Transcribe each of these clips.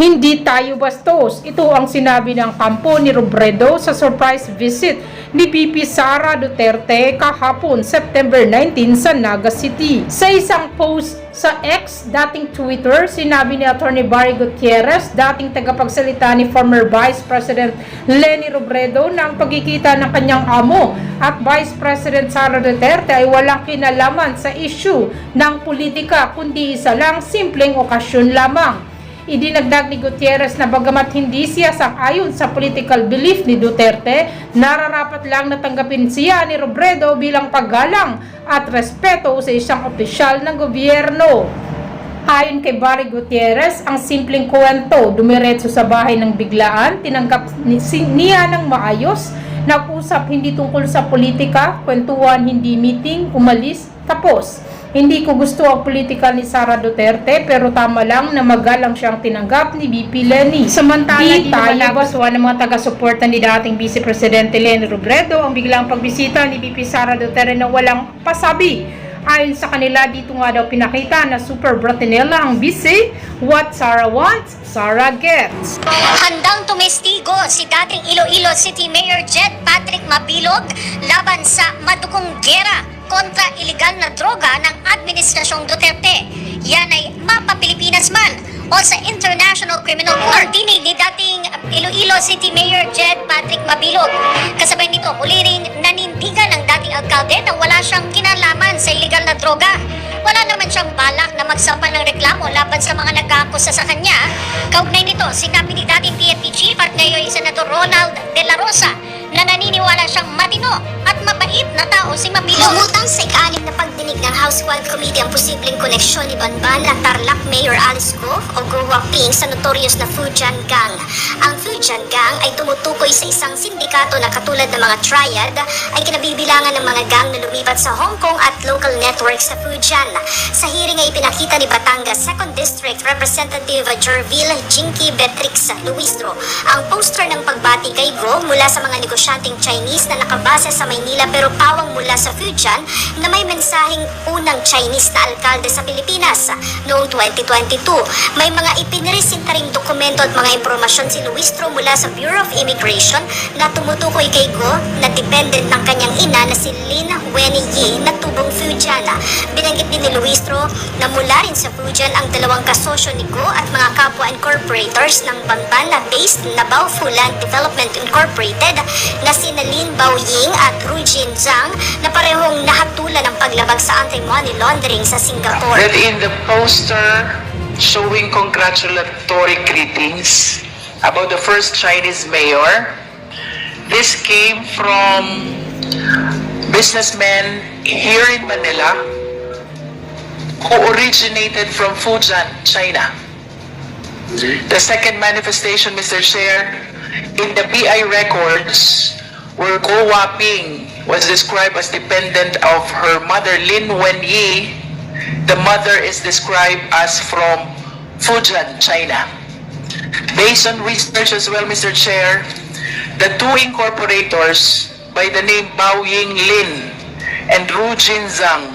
Hindi tayo bastos. Ito ang sinabi ng kampo ni Robredo sa surprise visit ni VP Sara Duterte kahapon September 19 sa Naga City. Sa isang post sa X, dating Twitter, sinabi ni Attorney Barry Gutierrez, dating tagapagsalita ni former Vice President Leni Robredo na ang pagkikita ng kanyang amo at Vice President Sara Duterte ay walang kinalaman sa issue ng politika kundi isa lang simpleng okasyon lamang. Idinagdag ni Gutierrez na bagamat hindi siya sang-ayon sa political belief ni Duterte, nararapat lang natanggapin siya ni Robredo bilang paggalang at respeto sa isang opisyal ng gobyerno. Ayon kay Barry Gutierrez, ang simpleng kwento, dumiretso sa bahay ng biglaan, tinanggap niya ng maayos, nag-usap hindi tungkol sa politika, kwentuhan hindi meeting, umalis, tapos. Hindi ko gusto ang politika ni Sara Duterte pero tama lang na magalang siyang tinanggap ni BP Lenny. Samantala, di tayo baswa ng mga taga-suporta ni dating Vice Presidente Lenny Robredo ang biglang pagbisita ni BP Sara Duterte na walang pasabi. Ayon sa kanila, dito nga daw pinakita na super bratinella ang busy. What Sarah wants, Sarah gets. Handang tumestigo si dating Iloilo City Mayor Jed Patrick Mabilog laban sa madukong gera kontra ilegal na droga ng Administrasyong Duterte. Yan ay mapa Pilipinas man o sa International Criminal Court. Dinig ni dating Iloilo City Mayor Jed Patrick Mabilog. Kasabay nito, muli ring nanindigan ng dating alkalde na wala siyang kinalaman sa ilegal na droga. Wala naman siyang balak na magsampa ng reklamo laban sa mga nag-aakusa sa kanya. Kaugnay nito, sinabi ni dating PNP Chief at ngayon Senator Ronald De La Rosa na naniniwala siyang matino at mabait na tao si Mabilo. Lumutang sa ikalim na pagdinig ng House Quad Committee ang posibleng koneksyon ni Banban at Tarlac Mayor Alice Go o Go Waping sa notorious na Fujian Gang. Ang Fujian Gang ay tumutukoy sa isang sindikato na katulad ng mga triad ay kinabibilangan ng mga gang na lumipat sa Hong Kong at local networks sa Fujian. Sa hearing ay ipinakita ni Batangas 2nd District Representative Jerville Jinky Betrix Luistro ang poster ng pagbati kay Go mula sa mga negosyanteng Chinese na nakabase sa Maynila pero pawang mula sa Fujian na may mensaheng unang Chinese na alkalde sa Pilipinas noong 2022. May mga ipinresinta ring dokumento at mga impormasyon si Luistro mula sa Bureau of Immigration na tumutukoy kay Go na dependent ng kanyang ina na si Lin Weni Yi na tubong Fujian. Binanggit din ni Luistro na mula rin sa Fujian ang dalawang kasosyo ni Go at mga kapwa incorporators ng Banban na based na Baofu Land Development Incorporated na si Lin Baoying at Rujin Zhang na parehong nahatulan ng paglabag sa anti-money laundering sa Singapore. that in the poster showing congratulatory greetings about the first Chinese mayor, this came from businessmen here in Manila who originated from Fujian, China. The second manifestation, Mr. Chair, in the BI records, where Go Waping was described as dependent of her mother Lin Wenyi, the mother is described as from Fujian, China. Based on research as well, Mr. Chair, the two incorporators by the name Bao Ying Lin and Ru Jin Zhang,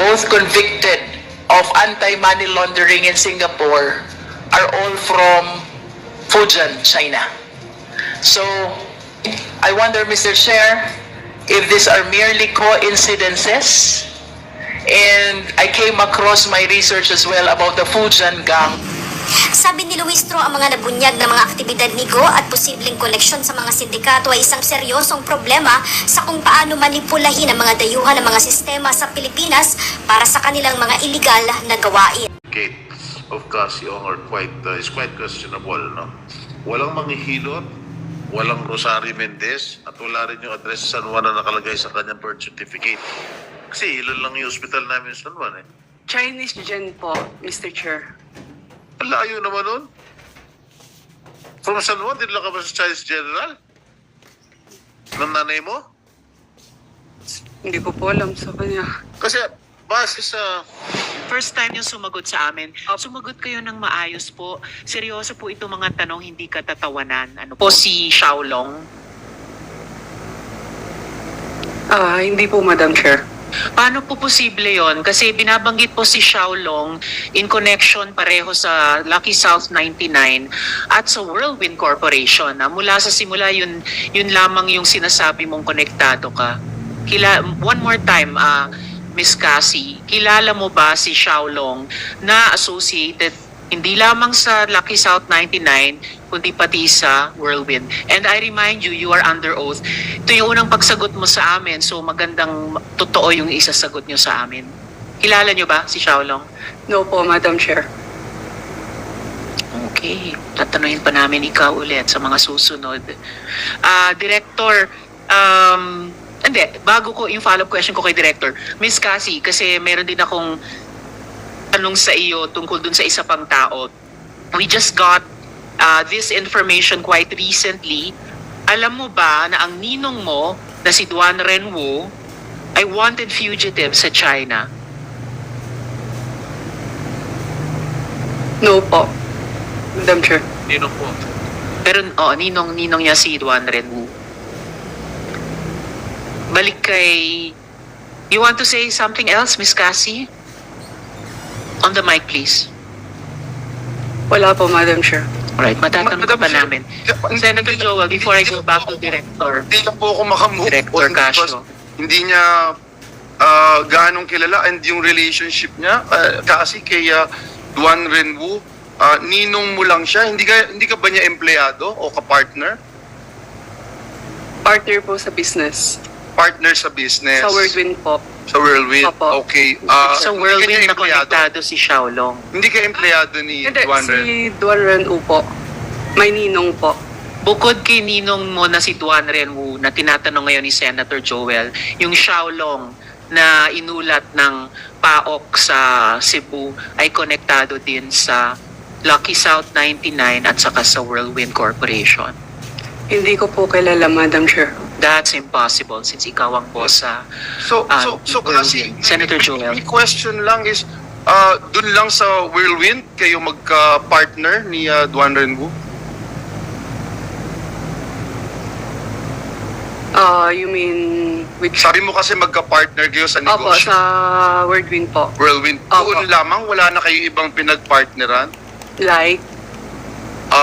both convicted of anti-money laundering in Singapore, are all from Fujian, China. So, I wonder, Mr. Chair, if these are merely coincidences, and I came across my research as well about the Fujian gang. Sabi ni Luistro ang mga nabunyag na mga aktibidad ni Go at posibleng koneksyon sa mga sindikato ay isang seryosong problema sa kung paano manipulahin ang mga dayuhan ng mga sistema sa Pilipinas para sa kanilang mga iligal na gawain. Kate of Casio are quite uh, is quite questionable, no? Walang manghihilot, walang Rosario Mendez, at wala rin yung address sa San Juan na nakalagay sa kanyang birth certificate. Kasi ilan lang yung hospital namin sa San Juan, eh. Chinese gen po, Mr. Chair. Ang layo naman nun. From San Juan, din lang ka ba sa Chinese General? Ng nanay mo? Hindi ko po alam sa kanya. Kasi base sa First time yung sumagot sa amin. Sumagot kayo ng maayos po. Seryoso po itong mga tanong, hindi katatawanan. Ano po si Xiaolong? Ah, hindi po, Madam Chair. Paano po posible yon? Kasi binabanggit po si Xiaolong in connection pareho sa Lucky South 99 at sa Whirlwind Corporation. Na mula sa simula, yun, yun lamang yung sinasabi mong konektado ka. Kila, one more time, ah, Miss Cassie, kilala mo ba si Xiaolong na associated hindi lamang sa Lucky South 99, kundi pati sa Whirlwind. And I remind you, you are under oath. Ito yung unang pagsagot mo sa amin, so magandang totoo yung isasagot nyo sa amin. Kilala nyo ba si Xiaolong? No po, Madam Chair. Okay, tatanungin pa namin ikaw ulit sa mga susunod. Ah, Director, um, hindi, bago ko yung follow-up question ko kay Director, Miss Cassie, kasi meron din akong tanong sa iyo tungkol dun sa isa pang tao. We just got uh, this information quite recently. Alam mo ba na ang ninong mo na si Duan Renwu ay wanted fugitive sa China? No po, Madam Chair. Nino po? Pero, oh, ninong, ninong niya si Duan Renwu. Balik kay... You want to say something else, Miss Cassie? On the mic, please. Wala po, Madam Chair. Alright, matatanong ka Madam pa Chair, namin. hindi- Senator hindi- Joel, before I hindi go back to ako- Director. Hindi lang po ako makamove Director on because Casio. Hindi niya uh, ganong kilala and yung relationship niya uh, kasi kay uh, Duan Renwu, uh, ninong mo lang siya. Hindi ka, hindi ka ba niya empleyado o kapartner? Partner po sa business. Partner sa business. Sa Whirlwind po. Sa Whirlwind. Opo. Okay. Uh, sa ka whirlwind niya na konektado si Xiaolong. Hindi ka empleyado ni Hindi, Duan Ren. si Duan Ren U po. May ninong po. Bukod kay ninong mo na si Duan Renwu na tinatanong ngayon ni Senator Joel, yung Xiaolong na inulat ng PAOK sa Cebu ay konektado din sa Lucky South 99 at saka sa Whirlwind Corporation. Hindi ko po kilala, Madam Chair. That's impossible since ikaw ang boss sa So, Ah, so, so kasi. Senator Joel. my question lang is, uh, dun lang sa Whirlwind, kayo magka-partner ni uh, Duan Renwu? Ah, you mean which? Sabi mo kasi magka-partner kayo sa Opo, negosyo. sa Whirlwind po. Whirlwind. Opo. Doon lamang, wala na kayo ibang pinag-partneran? Like, Ah,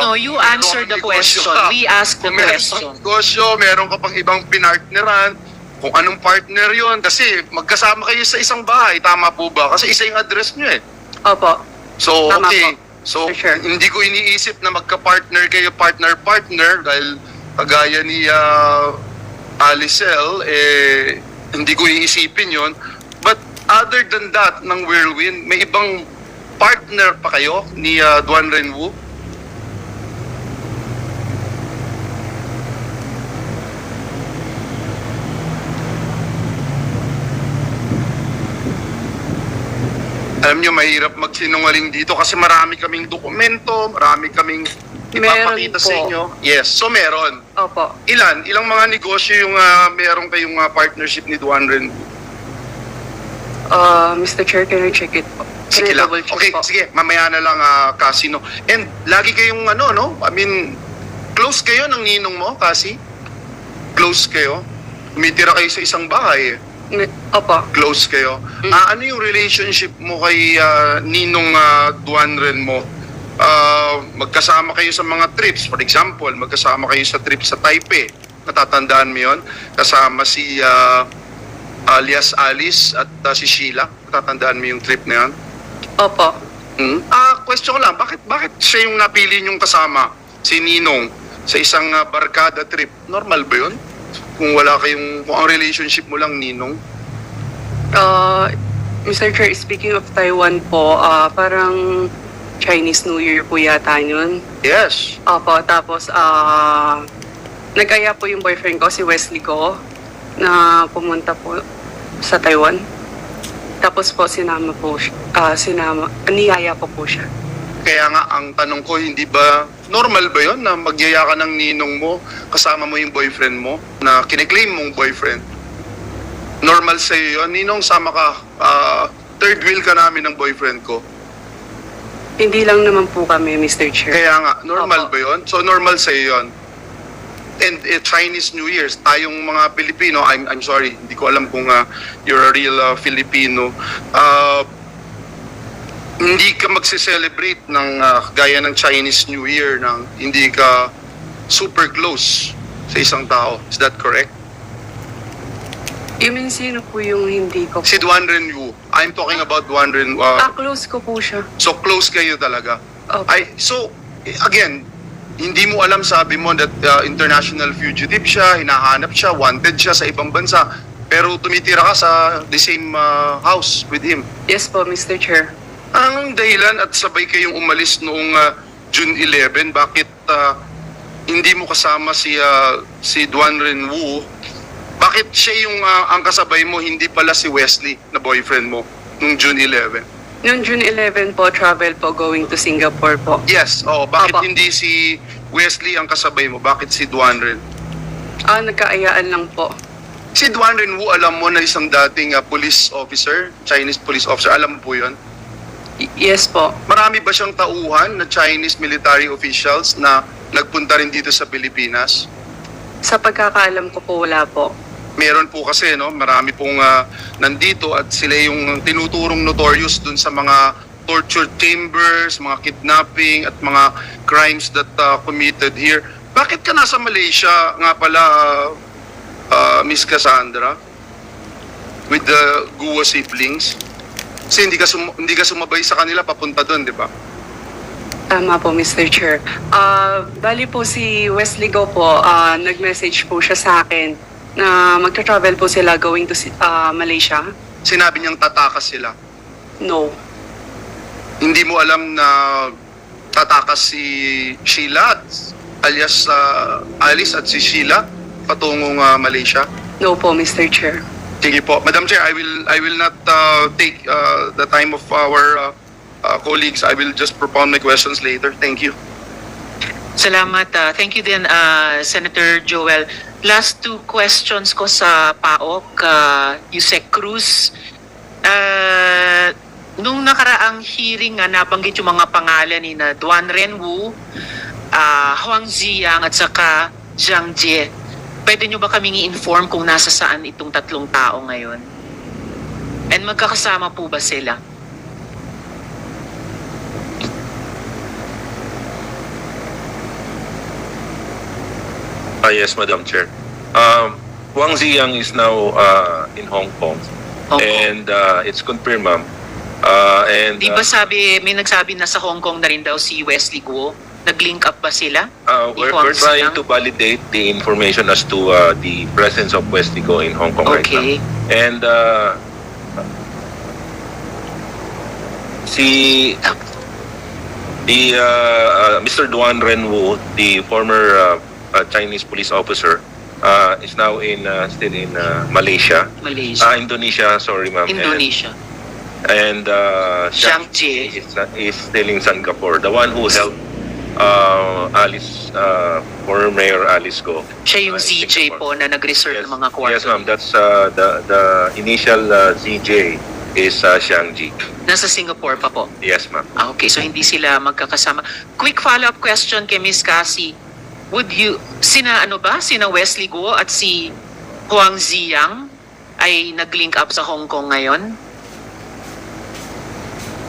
No, you answer the question. ka. We ask the meron question. negosyo, meron ka pang ibang pinartneran, kung anong partner yon kasi magkasama kayo sa isang bahay, tama po ba? Kasi isa yung address nyo eh. opo. So, Tama okay. po. So, For sure. hindi ko iniisip na magka-partner kayo, partner-partner, dahil kagaya ni uh, Alicel, eh, hindi ko iisipin yon But other than that, ng Whirlwind, may ibang partner pa kayo ni uh, Duan Renwu? Alam nyo, mahirap magsinungaling dito kasi marami kaming dokumento, marami kaming ipapakita sa inyo. Yes, so meron. Opo. Ilan? Ilang mga negosyo yung uh, meron kayong uh, partnership ni Duan Ren? Uh, Mr. Chair, can I check it po? Can Sige I lang. double check Okay, po? sige. Mamaya na lang uh, Casino. And lagi kayong ano, no? I mean, close kayo ng ninong mo, Kasi? Close kayo? Umitira kayo sa isang bahay eh. Opo. Close kayo. Mm. Ah, ano yung relationship mo kay ah, ninong uh, Duan Ren mo? Ah, magkasama kayo sa mga trips. For example, magkasama kayo sa trip sa Taipei. Natatandaan mo yun? Kasama si ah, alias Alice at ah, si Sheila. Natatandaan mo yung trip na yun? Opo. Hmm? Ah, question ko lang, bakit bakit siya yung napili niyong kasama si Ninong sa isang ah, barkada trip? Normal ba 'yun? Kung wala kayong kung ang relationship mo lang Ninong? Uh, Mr. Chair, speaking of Taiwan po, ah, parang Chinese New Year po yata yun. Yes. Opo, tapos ah nag-aya po yung boyfriend ko, si Wesley ko, na pumunta po sa Taiwan. Tapos po sinama po siya, ah, sinama, niyaya po po siya. Kaya nga ang tanong ko, hindi ba normal ba 'yon na magyaya ka ng ninong mo kasama mo yung boyfriend mo na kiniklaim mong boyfriend? Normal sa iyo 'yon. Ninong sama ka. ah, third wheel ka namin ng boyfriend ko. Hindi lang naman po kami, Mr. Chair. Kaya nga, normal Opo. ba yun? So, normal sa'yo yun. and uh, Chinese New Year's, tayong mga Pilipino, I'm, I'm sorry, hindi ko alam kung uh, you're a real uh, Filipino, uh, hindi ka magse-celebrate ng uh, gaya ng Chinese New Year nang hindi ka super close sa isang tao. Is that correct? You mean sino po yung hindi ko? Si Duan Ren Wu. I'm talking about Duan Ren Wu. Ah, Uh, close ko po siya. so close kayo talaga. Opo. Ay, so, again, hindi mo alam, sabi mo, that uh, international fugitive siya, hinahanap siya, wanted siya sa ibang bansa, pero tumitira ka sa the same uh, house with him. Yes po, Mr. Chair. Ang dahilan at sabay kayong umalis noong uh, June 11, bakit uh, hindi mo kasama si uh, si Duan Ren Wu? Bakit siya yung uh, ang kasabay mo, hindi pala si Wesley na boyfriend mo noong June 11? Noong June 11 po, travel po going to Singapore po. Yes, oh, bakit Apa. hindi si Wesley ang kasabay mo? Bakit si Duan Ren? Ah, nagkaayaan lang po. Si Duan Ren Wu, alam mo na isang dating uh, police officer, Chinese police officer, alam mo po yun? Yes po. Marami ba siyang tauhan na Chinese military officials na nagpunta rin dito sa Pilipinas? Sa pagkakaalam ko po, wala po. Meron po kasi, no, marami pong ah, nandito at sila yung tinuturong notorious dun sa mga torture chambers, mga kidnapping at mga crimes that ah, committed here. Bakit ka nasa Malaysia nga pala, ah, ah, Miss Cassandra? With the Guo siblings? Kasi hindi ka, sum- hindi ka sumabay sa kanila papunta doon, di ba? Tama po, Mr. Chair. Ah, bali po si Wesley Go po, ah, nag-message po siya sa akin na magta-travel po sila going to si- ah, Malaysia. Sinabi niyang tatakas sila. No. Hindi mo alam na tatakas si Sheila alias uh, Alice at si Sheila patungong uh, Malaysia. No po, Mr. Chair. Sige po. Madam Chair, I will I will not uh, take uh, the time of our uh, uh, colleagues. I will just propound my questions later. Thank you. Salamat. ah. thank you din, ah, Senator Joel. Last two questions ko sa PAOK, uh, Yusek Cruz. Ah, nung nakaraang hearing nga, nabanggit yung mga pangalan ni na Duan Renwu, ah, Huang Ziyang at saka Zhang Jie. Pwede nyo ba kaming i-inform kung nasa saan itong tatlong tao ngayon? And magkakasama po ba sila? Ah, yes, Madam Chair. Um, Wang Ziyang is now uh, in Hong Kong. Hong Kong. And uh, it's confirmed, ma'am. Uh, and Di uh, ba sabi, may nagsabi na sa Hong Kong na rin daw si Wesley Guo? Nag-link up ba sila? uh, we're, we're trying to validate the information as to uh, the presence of Westigo in Hong Kong right Okay. now. And uh, si the uh, uh, Mr. Duan Renwu, the former uh, uh, Chinese police officer, uh, is now in uh, still in uh, Malaysia. Malaysia. Ah, Indonesia, sorry ma'am. Indonesia. and uh, Zhang Jie Jie. is, is still in Singapore. The one who helped uh, Alice, uh, former Mayor Alice Go. Siya yung uh, ZJ Singapore. po na nag-reserve Yes, ng mga kwarto. yes ma'am, that's uh, the, the initial uh, ZJ is uh, Xiangji. Nasa Singapore pa po. Yes ma'am. Ah, okay, so hindi sila magkakasama. Quick follow-up question kay Miss Cassie. Would you, sina ano ba, sina Wesley Guo at si Huang Ziyang ay nag-link up sa Hong Kong ngayon?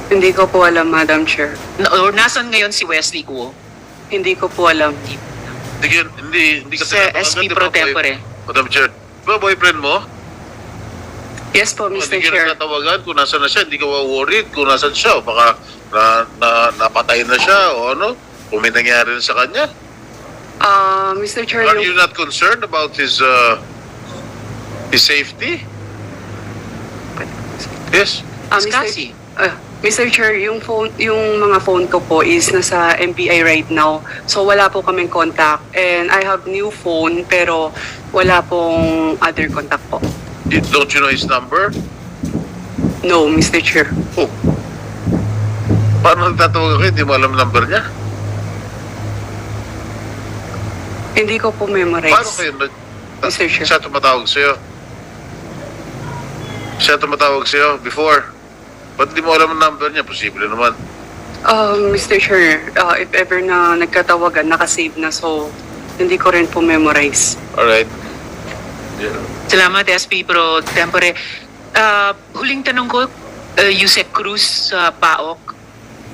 Hindi ko po alam, Madam Chair. Na- Or nasan ngayon si Wesley Guo? Hindi ko po alam. Hindi, hindi, hindi ka Sa SP Pro boy- Tempore. Madam Chair, di ba boyfriend mo? Yes po, Mr. Hindi ka Chair. natatawagan kung nasa na siya, hindi ka worried kung nasa siya. o Baka na, na, napatay na siya o ano. Kung may nangyari sa kanya. Ah, Mr. Chair, Are yung- you not concerned about his uh, his safety? Yes. Ah, Mr. Cassie. Ah, Mr. Chair, yung phone, yung mga phone ko po is nasa MPI right now. So wala po kaming contact. And I have new phone pero wala pong other contact po. You- Don't you know his number? No, Mr. Chair. Oh. Paano nagtatawag ka? Hindi mo alam number niya? Hindi ko po Paano memorize. kayo nag... Mr. Chair. Siya tumatawag sa'yo? Siya tumatawag sa'yo before? Ba't di mo alam ang number niya? Posible naman. Um, Mr. Chair, ah, if ever na nagkatawagan, nakasave na. So, Hindi ko rin po memorize. Alright. Yeah. Salamat, SP Pro Tempore. Ah, huling tanong ko, uh, Yusek Cruz sa PAOK.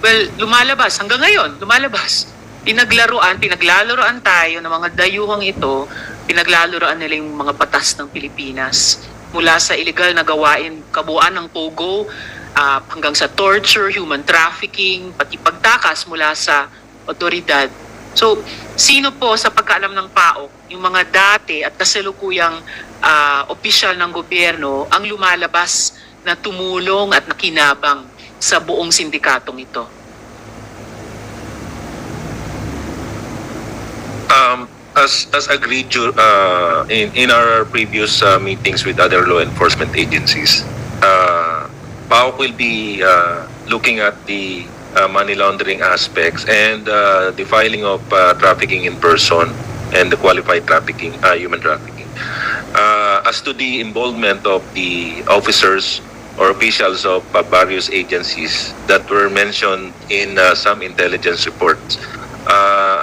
Well, lumalabas. Hanggang ngayon, lumalabas. Pinaglaruan, pinaglalaroan tayo ng mga dayuhang ito, pinaglalaroan nila yung mga batas ng Pilipinas. Mula sa illegal na gawain, kabuuan ng POGO, ah, hanggang sa torture, human trafficking, pati pagtakas mula sa otoridad. So, sino po sa pagkaalam ng PAOK, yung mga dati at kasalukuyang ah, opisyal ng gobyerno ang lumalabas na tumulong at nakinabang sa buong sindikatong ito? Um, as as agreed uh, in in our previous uh, meetings with other law enforcement agencies, uh, PAOK will be uh, looking at the uh, money laundering aspects and uh, the filing of uh, trafficking in person and the qualified trafficking, uh, human trafficking. Uh, as to the involvement of the officers or officials of uh, various agencies that were mentioned in uh, some intelligence reports,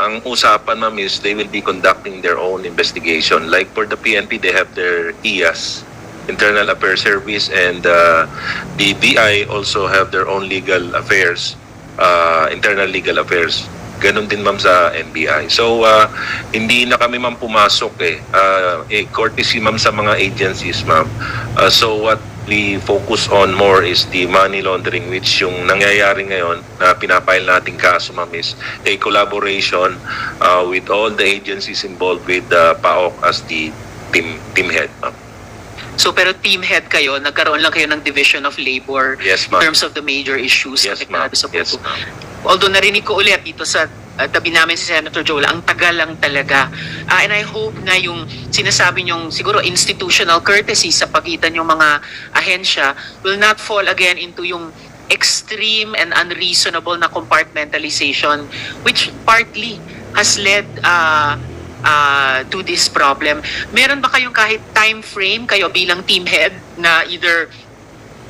ang usapan ma'am is they will be conducting their own investigation. Like for the PNP, they have their IAS, Internal Affairs Service, and uh, the BI also have their own legal affairs, uh, internal legal affairs. Ganon din ma'am sa NBI. So, uh, hindi na kami ma'am pumasok eh. Uh, eh courtesy ma'am sa mga agencies ma'am. Uh, so, what we focus on more is the money laundering which yung nangyayari ngayon na pinapile nating kaso ma'am is a collaboration uh, with all the agencies involved with uh, PAOK as the team team head ma'am. So pero team head kayo, nagkaroon lang kayo ng division of labor Yes, in terms of the major issues Yes, ma'am. sa Yes, ma'am. Although narinig ko ulit dito sa uh, tabi namin si Senator Jola, ang tagal lang talaga. Ah, and I hope na yung sinasabi niyong siguro institutional courtesy sa pagitan yung mga ahensya will not fall again into yung extreme and unreasonable na compartmentalization which partly has led uh, uh, to this problem. Meron ba kayong kahit time frame kayo bilang team head na either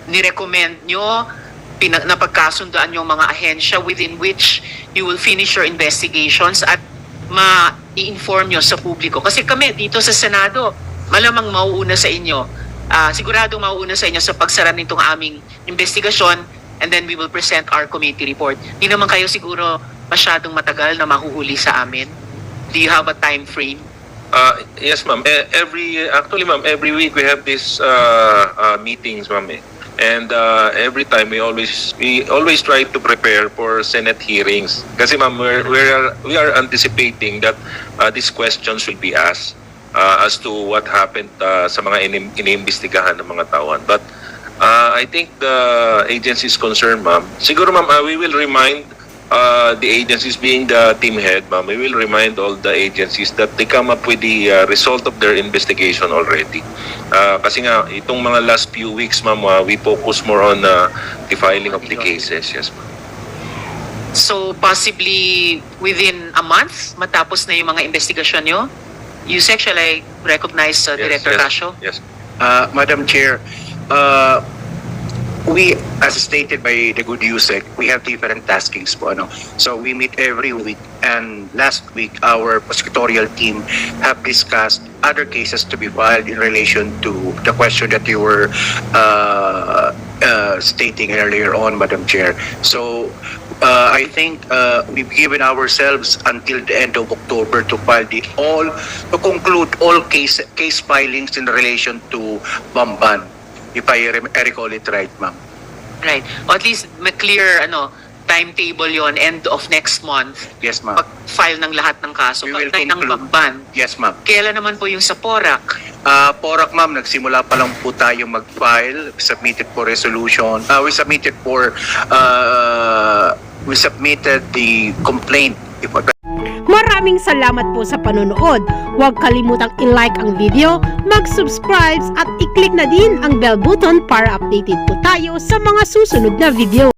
nirecommend nyo, pinag napagkasundoan yung mga ahensya within which you will finish your investigations at ma-inform nyo sa publiko. Kasi kami dito sa Senado, malamang mauuna sa inyo. Ah, siguradong mauuna sa inyo sa pagsara nitong aming investigasyon and then we will present our committee report. Di naman kayo siguro masyadong matagal na mahuhuli sa amin. Do you have a time frame? Uh, yes, ma'am. Eh, Every actually, ma'am, every week we have these uh, uh, meetings, ma'am. eh. And uh, every time we always we always try to prepare for Senate hearings. Kasi ma'am, we're, we're we are anticipating that uh, these questions will be asked uh, as to what happened uh, sa mga iniimbestigahan ng mga tauhan. But uh, I think the agency is concerned, ma'am. Siguro, ma'am, uh, we will remind uh, the agencies being the team head, ma'am, we will remind all the agencies that they come up with the uh, result of their investigation already. Uh, kasi nga, itong mga last few weeks, ma'am, uh, we focus more on uh, the filing of the cases. Yes, ma'am. So possibly within a month matapos na yung mga investigasyon nyo? Yusek, shall I recognize uh, Yes, Director yes, Casio? Yes. Uh, Madam Chair, uh, we, as stated by the good USEC, we have different taskings po, ano. So we meet every week and last week, our prosecutorial team have discussed other cases to be filed in relation to the question that you were uh, uh, stating earlier on, Madam Chair. So uh, I think uh, we've given ourselves until the end of October to file the all, to conclude all case, case filings in relation to Bamban, if I, rem- I recall it right, ma'am. Right. O at least may clear ano, timetable yon end of next month Yes, ma'am. pag-file ng lahat ng kaso. We will Kaugnay ng. Bamban. Yes, ma'am. Kailan naman po yung sa Porac? Uh, Porak, ma'am, nagsimula pa lang po tayo mag-file, submitted for resolution. Uh, we submitted for, uh, we submitted the complaint. If I Maraming salamat po sa panonood. Huwag kalimutang i-like ang video, mag-subscribe at i-click na din ang bell button para updated po tayo sa mga susunod na video.